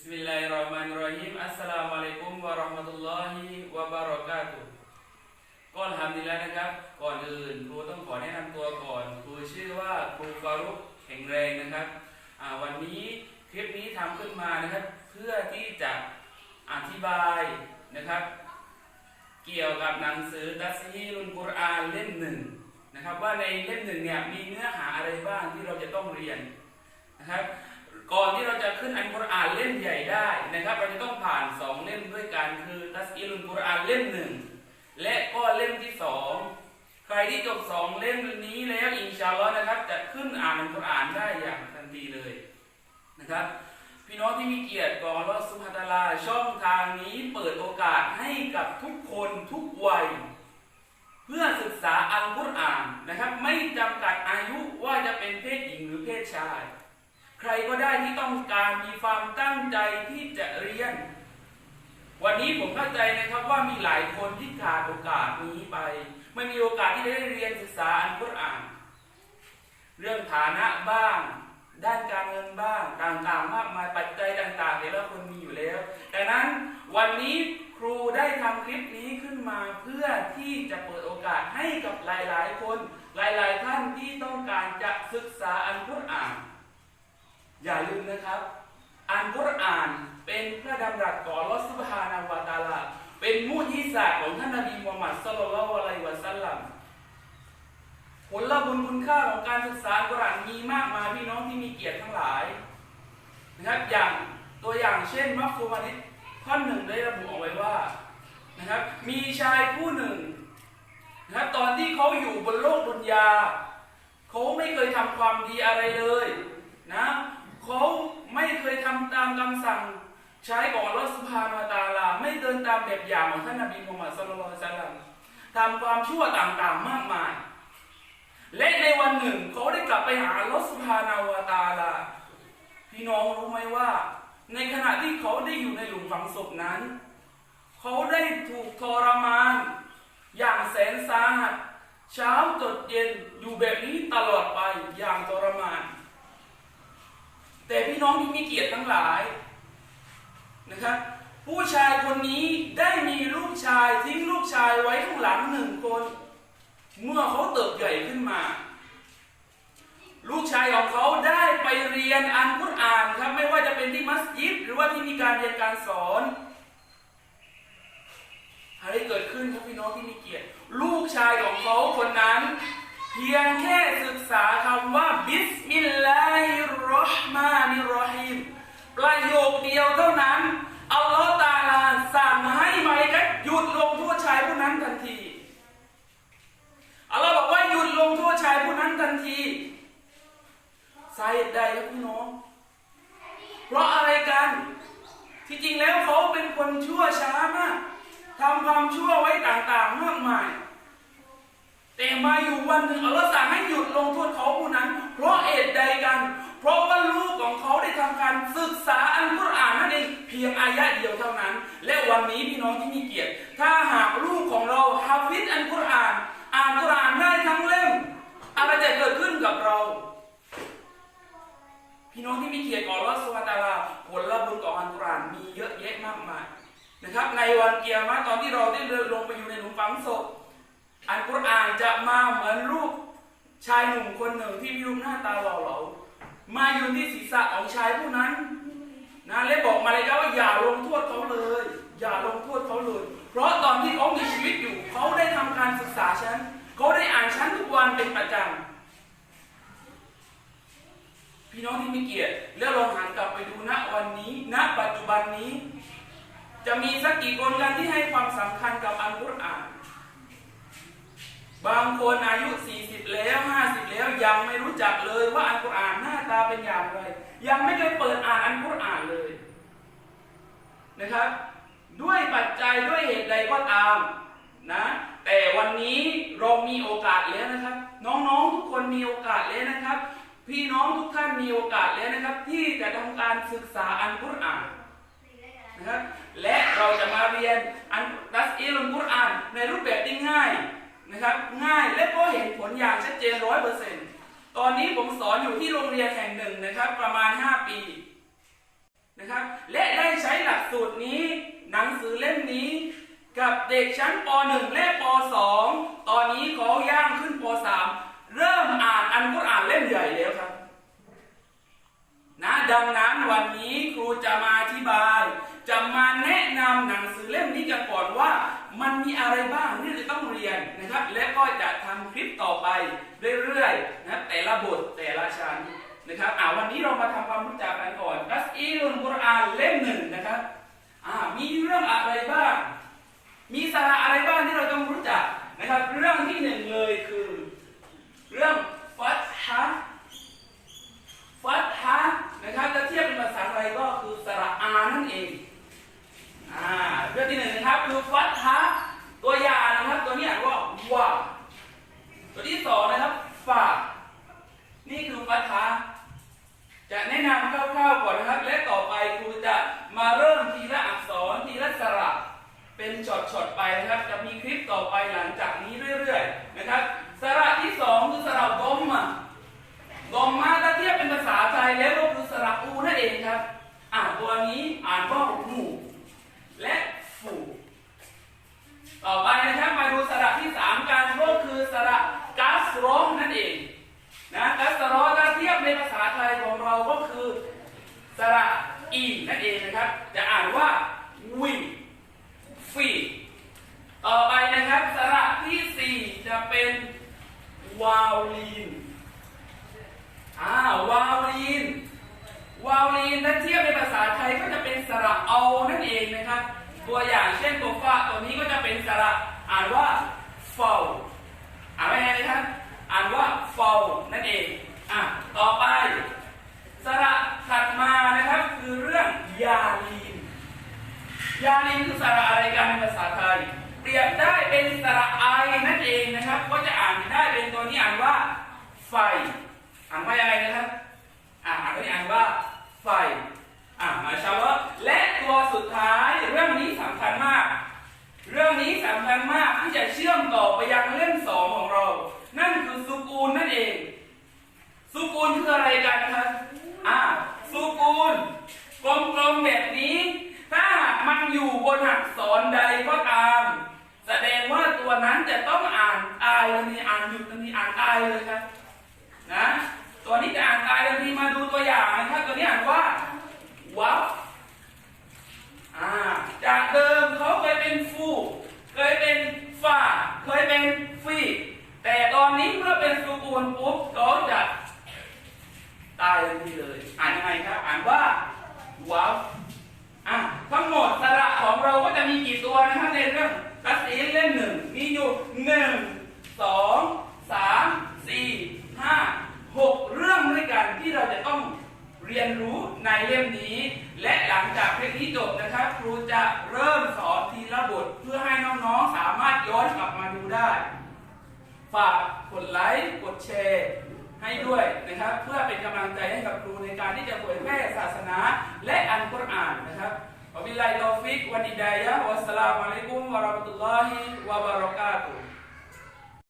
Bismillahirrahmanirrahim Assalamualaikum warahmatullahi wabarakatuh ก่อนทำดีแล้วนะครับ ก่อนอื่นครูต้องขอแนะนำตัวก่อนครูชื่อว่าครูฟารุกแข็งแรงนะครับวันนี้คลิปนี้ทำขึ้นมานะครับ เพื่อที่จะอธิบายนะครับ เกี่ยวกับหนังสือตัสฮีรุนกุรอานเล่มหนึ่งนะครับ ว่าในเล่มหนึ่งเนี่ยมีเนื้อหาอะไรบ้างที่เราจะต้องเรียนนะครับ ก่อนที่เราจะขึ้นอันกุรอานเล่มใหญ่ได้นะครับ เราจะต้องผ่านสองเล่มด้วยกันคือตัสอีลุนกุรอานเล่มหนึ่งและก็เล่มที่สองใครที่จบสองเล่มนี้แล้วอินชาอัลลอฮ์นะครับ จะขึ้นอ่านอันกุรอานได้อย่างทันทีเลยนะครับ พี่น้องที่มีเกียรติกองอัลลอสุบฮาตลาช่องทางนี้เปิดโอกาสให้กับทุกคนทุกวัยเพื่อศึกษาอัลกุรอานนะครับ ไม่จำกัดอายุว่าจะเป็นเพศหญิงหรือเพศชาย ใครก็ได้ที่ต้องการมีความตั้งใจที่จะเรียน วันนี้ผมเข้าใจนะครับว่ามีหลายคนที่ขาดโอกาสนี้ไป ไม่มีโอกาสที่จะได้เรียนศึกษาอัลกุรอาน เรื่องฐานะบ้าง ด้านการเงินบ้างต่างๆมากมายปัจจัยต่างๆแต่ละคนมีอยู่แล้วดังนั้นวันนี้ครูได้ทำคลิปนี้ขึ้นมาเพื่อที่จะเปิดโอกาสให้กับหลายๆ คน หลายๆท่านที่ต้องการจะศึกษาอัลกุรอาน อย่าลืมนะครับอันกุรอานเป็นพระดำรัสของอัลอฮฺซุบฮานาวะตาลา เป็นมุทิศาสของท่านนบีมูฮัมมัดศ็อลลัลลอฮุอะลัยวะซัลลัมผลบุญคุณค่าของการศึกษากุรอานมีมากมายพี่น้องที่มีเกียรติทั้งหลายนะครับอย่างตัวอย่างเช่นมัฟฟูมานิข้อหนึ่งได้ระบุเอาไว้ว่านะครับมีชายผู้หนึ่งนะครับตอนที่เขาอยู่บนโลกดุนยาเขาไม่เคยทำความดีอะไรเลยนะ เขาไม่เคยทำตามคำสั่งใช้ของอัสุบฮานาตาลา ไม่เดินตามแบบอย่างของท่านนบีมุฮัมมัดสุลลัลซัลลัมทำความชั่วต่างๆมากมาย และในวันหนึ่งเขาได้กลับไปหาอัลอสุบฮานาวตาลา พี่น้องรู้ไหมว่า ในขณะที่เขาได้อยู่ในหลุมฝังศพนั้น เขาได้ถูกทรมาน อย่างแสนสาหัสเช้าจดเย็นอยู่แบบนี้ตลอดไปอย่างทรมาน แต่พี่น้องที่มี เกียรติทั้งหลายนะครับ ผู้ชายคนนี้ได้มีลูกชายทิ้งลูกชายไว้ข้างหลังหนึ่งคน เมื่อเขาเติบใหญ่ขึ้นมา ลูกชายของเขาได้ไปเรียนอันกุรอานครับไม่ว่าจะเป็นที่มัสยิดหรือว่าที่มีการเรียนการสอนอะไรเกิดขึ้นครับพี่น้องที่มีเกียรติ ลูกชายของเขาคนนั้น เพียงแค่ศึกษาคำว่าบิสมิลลาฮิรเราะห์มานิรเราะฮีม ประโยคเดียวเท่านั้น อัลลอฮฺตาลาสั่งให้มาลิกัตหยุดลงโทษชายผู้นั้นทันที อัลลอฮฺบอกว่าหยุดลงโทษชายผู้นั้นทันทีสาเหตุใดครับพี่น้อง เพราะอะไรกัน ที่จริงแล้วเขาเป็นคนชั่วช้ามากทำความชั่วไว้ต่างๆมากมาย แต่มาอยู่วันหนึ่งอัลลอฮฺสั่งให้หยุดลงโทษเขาผู้นั้น เพราะเหตุใดกัน เพราะว่าลูกของเขาได้ทำการศึกษาอัลกุรอานนั่นเองเพียงอายะเดียวเท่านั้น และวันนี้พี่น้องที่มีเกียรติ ถ้าหากลูกของเราฮาฟิดอัลกุรอาน อ่านกุรอานได้ทั้งเล่มอะไรจะเกิดขึ้นกับเรา พี่น้องที่มีเกียรติของอัสุบฮานะฮูวะตาลาผลบุญของอัลกุรอานมีเยอะแยะมากมายนะครับ ในวันเกียรติตอนที่เราได้เดินลงไปอยู่ในหลุมฝังศพอันกุรอานจะมาเหมือนรูปชายหนุ่มคนหนึ่งที่มีรูปหน้าตาหล่อเหลา มาอยู่ที่ศีรษะของชายผู้นั้นนะและบอกมาเลยครับว่าอย่าลงโทษเขาเลย อย่าลงโทษเขาเลย เพราะตอนที่เขามีชีวิตอยู่ เขาได้ทำการศึกษาฉัน เขาได้อ่านฉันทุกวันเป็นประจำพี่น้องที่มีเกียรติแล้วลองหันกลับไปดูณวันนี้ณปัจจุบันนี้ จะมีสักกี่คนกันที่ให้ความสำคัญกับอัลกุรอาน บางคนอายุ 40 แล้ว 50 แล้วยังไม่รู้จักเลยว่าอัลกุรอานหน้าตาเป็นอย่างไร ยังไม่เคยเปิดอ่านอัลกุรอานเลยนะครับ ด้วยปัจจัยด้วยเหตุใดก็ตามนะแต่วันนี้เรามีโอกาสแล้วนะครับ น้องๆทุกคนมีโอกาสแล้วนะครับ พี่น้องทุกท่านมีโอกาสแล้วนะครับ ที่จะทำการศึกษาอัลกุรอานนะครับและเราจะมาเรียนอันดัสอีลุนกุรอานในรูปแบบที่ง่าย ครับ ง่ายและก็เห็นผลอย่างชัดเจนร้อยเปอร์เซ็นต์ตอนนี้ผมสอนอยู่ที่โรงเรียนแห่งหนึ่งนะครับ ประมาณ 5 ปีนะครับ และได้ใช้หลักสูตรนี้ หนังสือเล่มนี้ กับเด็กชั้นป .1 และป .2 ตอนนี้ขอย่างขึ้นป .3 เริ่มอ่านอันกุรอ่านเล่มใหญ่แล้วครับนะดังนั้นวันนี้ครูจะมาอธิบาย จะมาแนะนำหนังสือเล่มนี้กันก่อนว่า มันมีอะไรบ้างนี่ ก็จะทำคลิปต่อไปเรื่อยๆนะแต่ละบทแต่ละชั้นนะครับอ่าวันนี้เรามาทำความรู้จักกันก่อนดัสอีลุนกุรอานเล่มหนึ่งนะครับอ่ามีเรื่องอะไรบ้าง มีสาระอะไรบ้างที่เราต้องรู้จักนะครับ เรื่องที่หนึ่งเลยคือ เรื่องฟัตฮะ ฟัตฮะนะครับจะเทียบเป็นภาษาไทยก็คือสระอานั่นเองอ่าเรื่องที่หนึ่งนะครับคือฟัตฮะตัวอย่างนะครับตัวนี้อ่านว่าวาตัวที่สองนะครับฟา จะแนะนำคร่าวๆก่อนนะครับ และต่อไปครูจะมาเริ่มทีละอักษรทีละสระเป็นช็อตๆไปนะครับ จะมีคลิปต่อไปหลังจากนี้เรื่อยๆนะครับสระที่สองคือสระบอมมาดอมมาถ้าเทียบเป็นภาษา สระอีนั่นเองนะครับ จะอ่านว่าวิฟีต่อไปนะครับสระที่สี่จะเป็นวาวลีนอ่าวาวลีนวาวลีนถ้าเทียบในภาษาไทยก็จะเป็นสระเอานั่นเองนะครับ ตัวอย่างเช่นตัวฟ้าตัวนี้ก็จะเป็นสระอ่านว่าเฟลอ่านว่าไงนะครับ อ่านว่าเฟลนั่นเอง อะ ต่อไป สระถัดมานะครับคือเรื่องยาลีน ยาลีนคือสระอะไรกันในภาษาไทย เปรียบได้เป็นสระไอนั่นเองนะครับ ก็จะอ่านได้เป็นตัวนี้อ่านว่า ไฟ อ่านว่ายังไงนะครับ อ่านตัวนี้อ่านว่าไฟ อ่ามาชาวะและตัวสุดท้ายเรื่องนี้สำคัญมาก เรื่องนี้สำคัญมากที่จะเชื่อมต่อไปยังเล่มสองของเรา นั่นคือสุกูลนั่นเอง สุกูลคืออะไรกันครับ อ่า สุกูลกลมๆแบบนี้ มันอยู่บนอักษรใดก็ตาม แสดงว่าตัวนั้นจะต้องอ่านอายทันทีอ่านหยุดทันทีอ่านอายเลยครับนะตัวนี้จะอ่านอายทันทีมาดูตัวอย่างนะครับตัวนี้อ่านว่าวับอ่าจากเดิมเขาเคยเป็นฟู เคยเป็นฝ่า เคยเป็นฟี แต่ตอนนี้เมื่อเป็นสุกูลปุ๊บเขาจะ ตายทันทีเลย อ่านยังไงครับ อ่านว่าว้าวอะทั้งหมดสระของเราก็จะมีกี่ตัวนะครับในเรื่องกัสซีนเล่ มีอยู่หนึ่งสองสามสี่ห้าหกเรื่องด้วยกันที่เราจะต้องเรียนรู้ในเล่มนี้ และหลังจากเพลงนี้จบนะครับ ครูจะเริ่มสอนทีละบทเพื่อให้น้องๆสามารถย้อนกลับมาดูได้ ฝากกดไลค์กดแชร์ให้ด้วยนะครับ เพื่อเป็นกำลังใจให้กับครูในการที่จะเผยแพร่ศาสนาและอันกุรอานนะครับ วะบิลลาฮิ